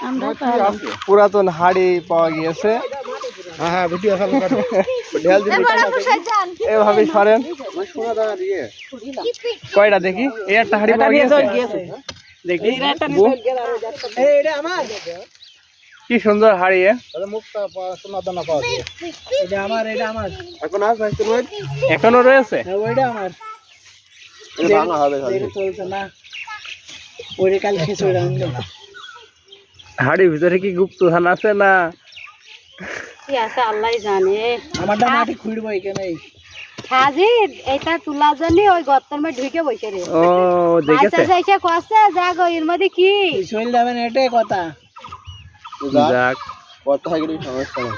আমরা পুরাতন হাড়ি পাওয়া গিয়েছে। হ্যাঁ হ্যাঁ ভিডিও ভালো করে ঢেল দিবি এভাবে সরেন। কয়টা দেখি? এই একটা হাড়ি পাওয়া গিয়েছে? দেখি। বু, এটা আমার। কি সুন্দর হাড়ি মুখটা পা- সোনা দানা পাওয়া যায় এটা আমার এটা আমার। এখন আছে তোমার এখনও রয়েছে? হ্যাঁ, ওইটা আমার। হাড়ির ভিতরে কি গুপ্তধান আছে না? কি আছে আল্লাহ জানে। আমারটা মাটি খুঁড়বো এখানে। সাজি এটা তুলার জন্য ওই গর্তের মধ্যে ঢুকে বসে রে। ও দেখেছে? আচ্ছা কষ্ট যা গো এর মধ্যে কি? যাবেন এটাই কথা। যাক। কত হয়ে সমস্যা? নেই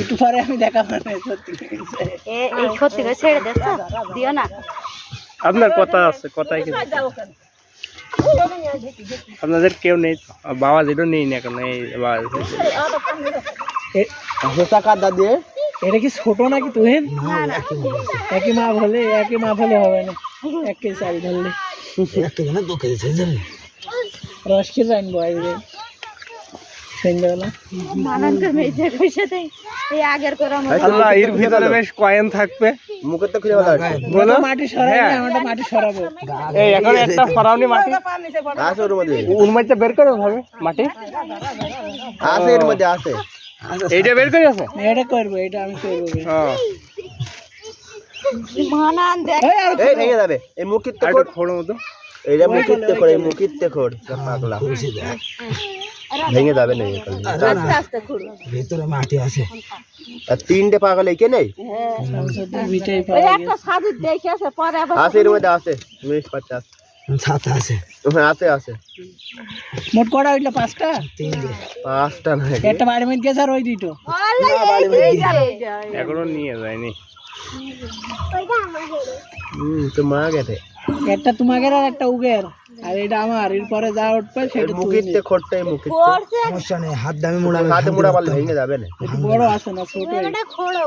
একটু পরে আমি দেখা পাবে সত্যি এ- এই সত্যি ছেড়ে দেছ দিও না। আপনার কথা আছে কথাই আপনাদের কেউ নেই বাবা যেটা নেই না কেন এই বাবা হোসা কাদা দিয়ে এটা কি ছোট নাকি তুই একই মা বলে একই মা বলে হবে না। এক কেজি চাল ধরলে রস খেয়ে জানব আইবে আল্লাহ এর ভিতরে বেশ কয়েন থাকবে। মুখের তো খুলে বলো মাটি সরাই হ্যাঁ। মাটি সরাবো। এই এখন একটা ফরাউনি মাটি। আছে ওর মধ্যে। উন মাটিটা বের করে ভাবে মাটি। আছে এর মধ্যে আছে এইটা বের করে আছে এটা করব এটা আমি করব ও মানান দেখ। এই ভেঙে যাবে। এই মুখির তো আর মতো। এইটা তো করে তো পাগলা। ভেঙে যাবে না। আস্তে আস্তে খুঁড়ো আর তিনটে পাগল এই কে নেই সাধু দেখে আছে পরে আবার আছে এর মধ্যে আছে। পঞ্চাশ হ্যাঁ আছে আছে। মোট কটা হইল পাঁচটা? পাঁচটা না একটা মধ্যে গেছে আর ওই দুটো এখনও নিয়ে যায়নি। হুম তো মা গেছে। একটা তোমাকে আর একটা উগের। আর এটা আমার এরপরে যা উঠবে সেটা হাতে মোড়া পারলে ভেঙে যাবে না একটু বড় আছে না ছোট খোড়ো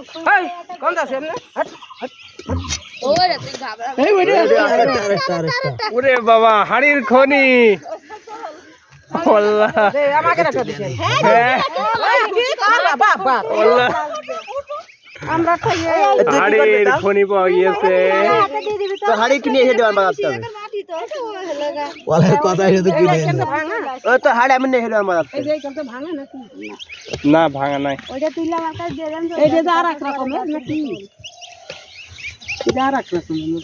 এই ওইটা ওরে বাবা হাড়ির খনি হ্যাঁ, হাড়ির খনি পাওয়া গিয়েছে তো হাড়ি কিনে এসে দেওয়ার বাজাতে হবে মাটি তো লাগা ও তো হাড়ি দেওয়ার বাজাতে না ভাঙা নাই। ওইটা তুই আমার কাছে এটা যা আর এক রকমের নাকি? এটা আর এক রকমের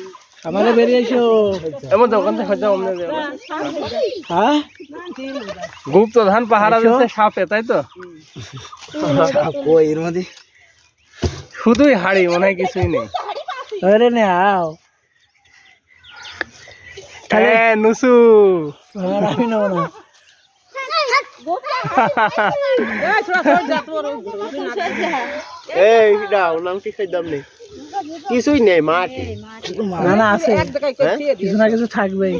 আমারে বেরিয়ে এসো এমন দোকান থেকে। হ্যাঁ? গুপ্ত ধান পাহারা দিচ্ছে সাপে তাই তো? শুধুই হাড়ি মনে হয় কিছুই নেই। আরে নে আও হ্যাঁ নুসু আমি নেব না। এই ওর নাম কি খাইদাম নেই। কিছুই নেই মাটি। না না আছে। হ্যাঁ? কিছু না কিছু থাকবেই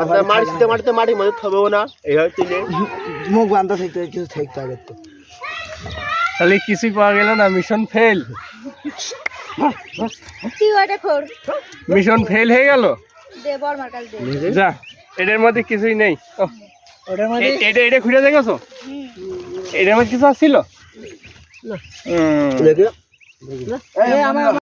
আপনার মাটিতে মাটিতে মাটির মধ্যে থবেও না। এইভাবে তুলে মুখ বান্ধা থাকতে কিছু থাকতে আগে তো। তাহলে কিছুই পাওয়া গেল না মিশন ফেল মিশন ফেল হয়ে গেল? দে বর্মার কাছে দে। যা এটার মধ্যে কিছুই নেই। এটা এটা খুঁজে দেখেছ? এটার মধ্যে কিছু আসছিল? হুম দেখে এই আমার